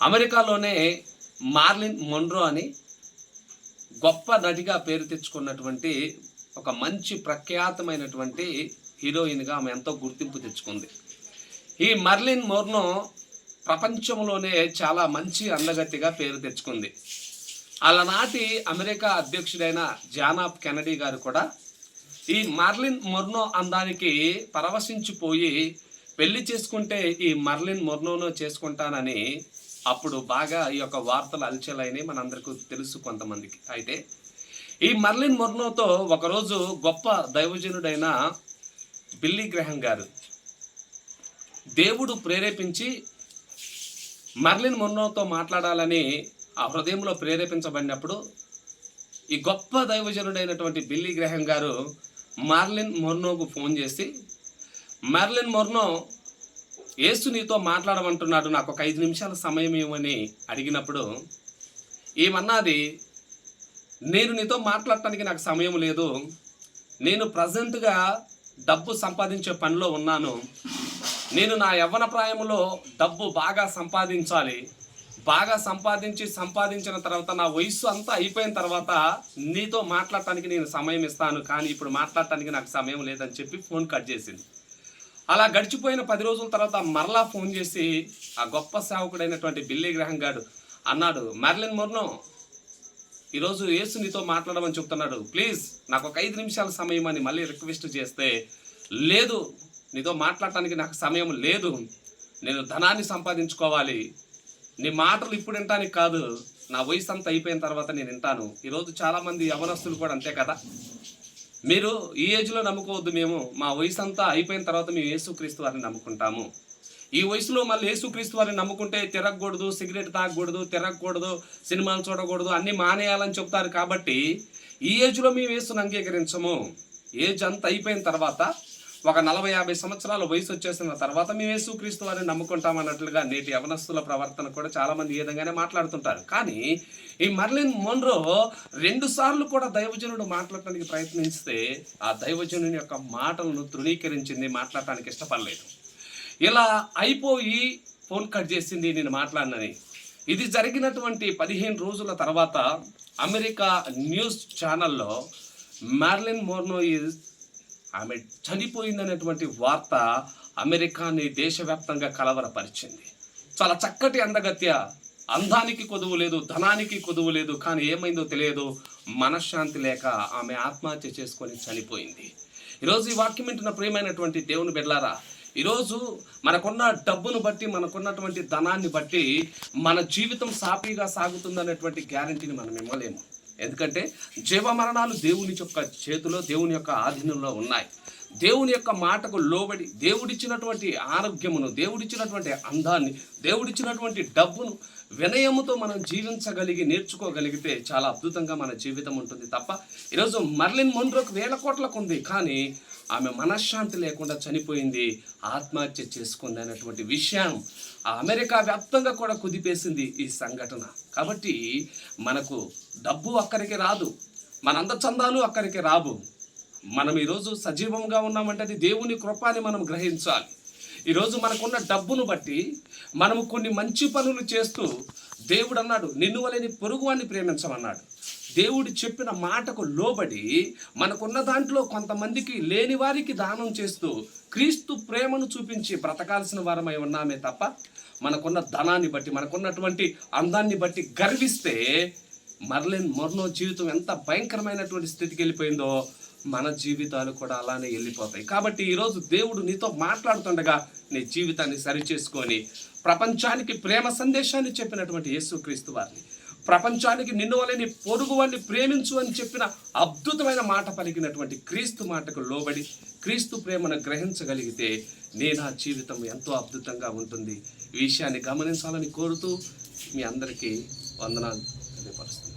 అమెరికాలోనే మార్లిన్ మొండ్రో అని గొప్ప నటిగా పేరు తెచ్చుకున్నటువంటి ఒక మంచి ప్రఖ్యాతమైనటువంటి హీరోయిన్గా ఆమె ఎంతో గుర్తింపు తెచ్చుకుంది. ఈ మర్లిన్ మోర్నో ప్రపంచంలోనే చాలా మంచి అందగతిగా పేరు తెచ్చుకుంది. అలనాటి అమెరికా అధ్యక్షుడైన జానాబ్ కెనడీ గారు కూడా ఈ మర్లిన్ మొర్నో అందానికి పరవశించిపోయి పెళ్ళి చేసుకుంటే ఈ మర్లిన్ మొర్నోను చేసుకుంటానని అప్పుడు బాగా ఈ యొక్క వార్తలు అలచలైనవి మనందరికీ తెలుసు కొంతమందికి. అయితే ఈ మర్లిన్ మొర్నోతో ఒకరోజు గొప్ప దైవజనుడైన బిల్లీ గ్రహం గారు దేవుడు ప్రేరేపించి మర్లిన్ మొర్నోతో మాట్లాడాలని ఆ హృదయంలో ప్రేరేపించబడినప్పుడు ఈ గొప్ప దైవజనుడైనటువంటి బిల్లీ గ్రహం గారు మార్లిన్ మొర్నోకు ఫోన్ చేసి మార్లిన్ మొర్నో ఏసు నీతో మాట్లాడమంటున్నాడు నాకు ఒక ఐదు నిమిషాల సమయం ఏమని అడిగినప్పుడు ఏమన్నది? నేను నీతో మాట్లాడటానికి నాకు సమయం లేదు. నేను ప్రజెంట్గా డబ్బు సంపాదించే పనిలో ఉన్నాను. నేను నా యవ్వన ప్రాయంలో డబ్బు బాగా సంపాదించాలి. బాగా సంపాదించి సంపాదించిన తర్వాత నా వయస్సు అంతా అయిపోయిన తర్వాత నీతో మాట్లాడటానికి నేను సమయం ఇస్తాను. కానీ ఇప్పుడు మాట్లాడటానికి నాకు సమయం లేదని చెప్పి ఫోన్ కట్ చేసింది. అలా గడిచిపోయిన పది రోజుల తర్వాత మరలా ఫోన్ చేసి ఆ గొప్ప సేవకుడైనటువంటి బిల్లీ గ్రహం గారు అన్నాడు మర్లిన్ మొర్నో ఈరోజు యేసు నీతో మాట్లాడమని చెప్తున్నాడు. ప్లీజ్ నాకు ఒక ఐదు నిమిషాల సమయం అని మళ్ళీ రిక్వెస్ట్ చేస్తే లేదు నీతో మాట్లాడటానికి నాకు సమయం లేదు. నేను ధనాన్ని సంపాదించుకోవాలి. నీ మాటలు ఇప్పుడు వినటానికి కాదు నా వయసు అంతా అయిపోయిన తర్వాత నేను వింటాను. ఈరోజు చాలామంది యవనస్తులు కూడా అంతే కదా? మీరు ఈ ఏజ్లో నమ్ముకోవద్దు మేము. మా వయసు అంతా అయిపోయిన తర్వాత మేము యేసుక్రీస్తు వారిని నమ్ముకుంటాము. ఈ వయసులో మళ్ళీ యేసుక్రీస్తు వారిని నమ్ముకుంటే తిరగకూడదు సిగరెట్ తాగకూడదు తిరగకూడదు సినిమాలు చూడకూడదు అన్నీ మానేయాలని చెప్తారు కాబట్టి ఈ ఏజ్లో మేము యేసును అంగీకరించము. ఏజ్ అంతా అయిపోయిన తర్వాత ఒక నలభై యాభై సంవత్సరాల వయసు వచ్చేసిన తర్వాత మేము యేసుక్రీస్తు వారిని నమ్ముకుంటాం అన్నట్లుగా నేటి యవనస్తుల ప్రవర్తన కూడా చాలా మంది ఈ విధంగానే మాట్లాడుతుంటారు. కానీ ఈ మర్లిన్ మోన్రో రెండు సార్లు కూడా దైవజనుడు మాట్లాడటానికి ప్రయత్నిస్తే ఆ దైవజనుని యొక్క మాటలను తృణీకరించింది మాట్లాడటానికి ఇష్టపడలేదు. ఇలా అయిపోయి ఫోన్ కట్ చేసింది నేను మాట్లాడినని. ఇది జరిగినటువంటి పదిహేను రోజుల తర్వాత అమెరికా న్యూస్ ఛానల్లో మార్లిన్ మోర్నో ఈజ్ ఆమె చనిపోయిందనేటువంటి వార్త అమెరికాని దేశవ్యాప్తంగా కలవరపరిచింది. చాలా చక్కటి అందగత్య అందానికి కొదువు లేదు ధనానికి కొదువు లేదు కానీ ఏమైందో తెలియదు. మనశ్శాంతి లేక ఆమె ఆత్మహత్య చేసుకొని చనిపోయింది. ఈరోజు ఈ వాక్యం వింటున్న ప్రియమైనటువంటి దేవుని బిడ్లారా ఈరోజు మనకున్న డబ్బును బట్టి మనకున్నటువంటి ధనాన్ని బట్టి మన జీవితం సాఫీగా సాగుతుందనేటువంటి గ్యారంటీని మనం ఇవ్వలేము. ఎందుకంటే జీవ మరణాలు దేవుని యొక్క చేతిలో దేవుని యొక్క ఆధీనంలో ఉన్నాయి. దేవుని యొక్క మాటకు లోబడి దేవుడిచ్చినటువంటి ఆరోగ్యమును దేవుడిచ్చినటువంటి అందాన్ని దేవుడిచ్చినటువంటి డబ్బును వినయముతో మనం జీవించగలిగి నేర్చుకోగలిగితే చాలా అద్భుతంగా మన జీవితం ఉంటుంది తప్ప ఈరోజు మర్లిన్ మొండ్రోకు వేల కోట్లకు ఉంది కానీ ఆమె మనశ్శాంతి లేకుండా చనిపోయింది ఆత్మహత్య చేసుకుంది అనేటువంటి విషయం అమెరికా వ్యాప్తంగా కూడా కుదిపేసింది ఈ సంఘటన. కాబట్టి మనకు డబ్బు అక్కడికి రాదు. మన అందచందాలు అక్కడికి రావు. మనం ఈరోజు సజీవంగా ఉన్నామంటే అది దేవుని కృపాని మనం గ్రహించాలి. ఈరోజు మనకున్న డబ్బును బట్టి మనము కొన్ని మంచి పనులు చేస్తూ దేవుడు అన్నాడు నిన్ను వలని పొరుగువాన్ని ప్రేమించమన్నాడు. దేవుడు చెప్పిన మాటకు లోబడి మనకున్న దాంట్లో కొంతమందికి లేని వారికి దానం చేస్తూ క్రీస్తు ప్రేమను చూపించి బ్రతకాల్సిన వారమై ఉన్నామే తప్ప మనకున్న ధనాన్ని బట్టి మనకున్నటువంటి అందాన్ని బట్టి గర్విస్తే మరలేని మరణో జీవితం ఎంత భయంకరమైనటువంటి స్థితికి వెళ్ళిపోయిందో మన జీవితాలు కూడా అలానే వెళ్ళిపోతాయి. కాబట్టి ఈరోజు దేవుడు నీతో మాట్లాడుతుండగా నీ జీవితాన్ని సరిచేసుకొని ప్రపంచానికి ప్రేమ సందేశాన్ని చెప్పినటువంటి యేసుక్రీస్తు వారిని ప్రపంచానికి నిన్ను వలని పొరుగు వాడిని ప్రేమించు అని చెప్పిన అద్భుతమైన మాట పలికినటువంటి క్రీస్తు మాటకు లోబడి క్రీస్తు ప్రేమను గ్రహించగలిగితే నీ నా జీవితం ఎంతో అద్భుతంగా ఉంటుంది. ఈ విషయాన్ని గమనించాలని కోరుతూ మీ అందరికీ వందనాలు తెలియపరుస్తున్నాను.